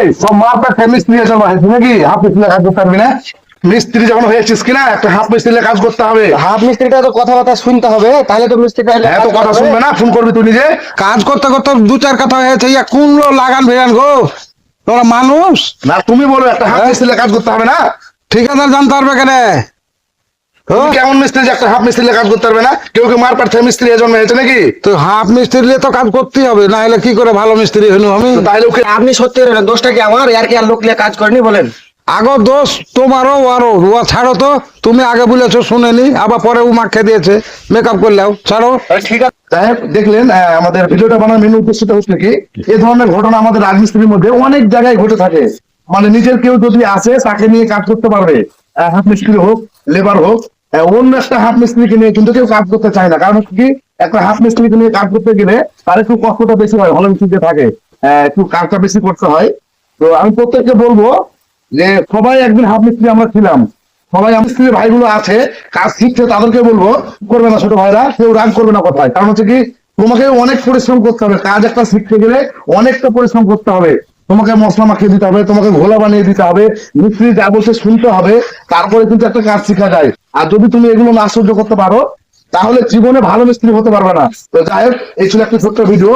এই সব মাপটা মিস্ত্রি আছে নাকি হাফ মিস্ত্রি কাজ করতে পারবি না? মিস্ত্রি যখন হয়েছিস কিনা একটা হাফ মিস্ত্রি কাজ করতে হবে। হাফ মিস্ত্রিটা তো কথাবার্তা শুনতে হবে তাহলে তো মিস্ত্রিটা এত কথা শুনবে না ফোন করবি তুই নিজে। কাজ করতে করতে দু চার কথা হয়েছে ইয়া কোন লাগান গো। তোরা মানুষ? না তুমি বলো একটা হাফ হ্যাঁ? মিস্ত্রি কাজ করতে হবে না? ঠিকাদার জানতে পারবে কেন? কেমন মিস্ত্রি যে একটা হাফ মিস্ত্রি কাজ করতে পারবে না? কেউ কেউ মার পাঠ মিস্ত্রি জন্ম হয়েছে নাকি? তো হাফ মিস্ত্রি নিয়ে তো কাজ করতেই হবে না হলে কি করে ভালো মিস্ত্রি হইনু আমি? তো তাইলে ওকে আপনি সত্যি বলেন দোষটা কি আমার? আর কি আর লোক নিয়ে কাজ করেনি বলেন? আগো দোষ তোমারও আরও ও ছাড়ো তো তুমি আগে বলেছ শুনেনি আবার পরে ও মাখে দিয়েছে। মেকআপ করলেও ছাড়ো। ঠিক আছে। হোক, দেখলেন আমাদের ভিডিওটা বানানোর মেন উদ্দেশ্যটা হচ্ছে কি এই ধরনের ঘটনা আমাদের রাজমিস্ত্রির মধ্যে অনেক জায়গায় ঘটে থাকে। মানে নিজের কেউ যদি আসে তাকে নিয়ে কাজ করতে পারবে। আহ, হাত মিস্ত্রি হোক লেবার হোক অন্য একটা হাত মিস্ত্রিকে নিয়ে কিন্তু কেউ কাজ করতে চায় না। কারণ হচ্ছে কি, একটা হাত মিস্ত্রিকে নিয়ে কাজ করতে গেলে তার একটু কষ্টটা বেশি হয় হল মিস্ত্রিতে থাকে। একটু কাজটা বেশি করতে হয়। তো আমি প্রত্যেককে বলব যে, সবাই একদিন হাফ মিস্ত্রি আমরা ছিলাম সবাই আমার স্ত্রীর ভাইগুলো আছে, কাজ শিখছে, তাদেরকে বলব, করবে না ছোট ভাইরা, কেউ রাগ করবে না কথায়। কারণ হচ্ছে কি, তোমাকে অনেক পরিশ্রম করতে হবে। কাজ একটা শিখতে গেলে অনেকটা পরিশ্রম করতে হবে। তোমাকে মশলা মাখিয়ে দিতে হবে, তোমাকে ঘোলা বানিয়ে দিতে হবে মিস্ত্রি যা বলছে শুনতে হবে, তারপরে কিন্তু একটা কাজ শেখা যায়। আর যদি তুমি এগুলো না সহ্য করতে পারো, তাহলে জীবনে ভালো মিস্ত্রি হতে পারবে না। তো যাই হোক, এই ছিল একটা ছোট্ট ভিডিও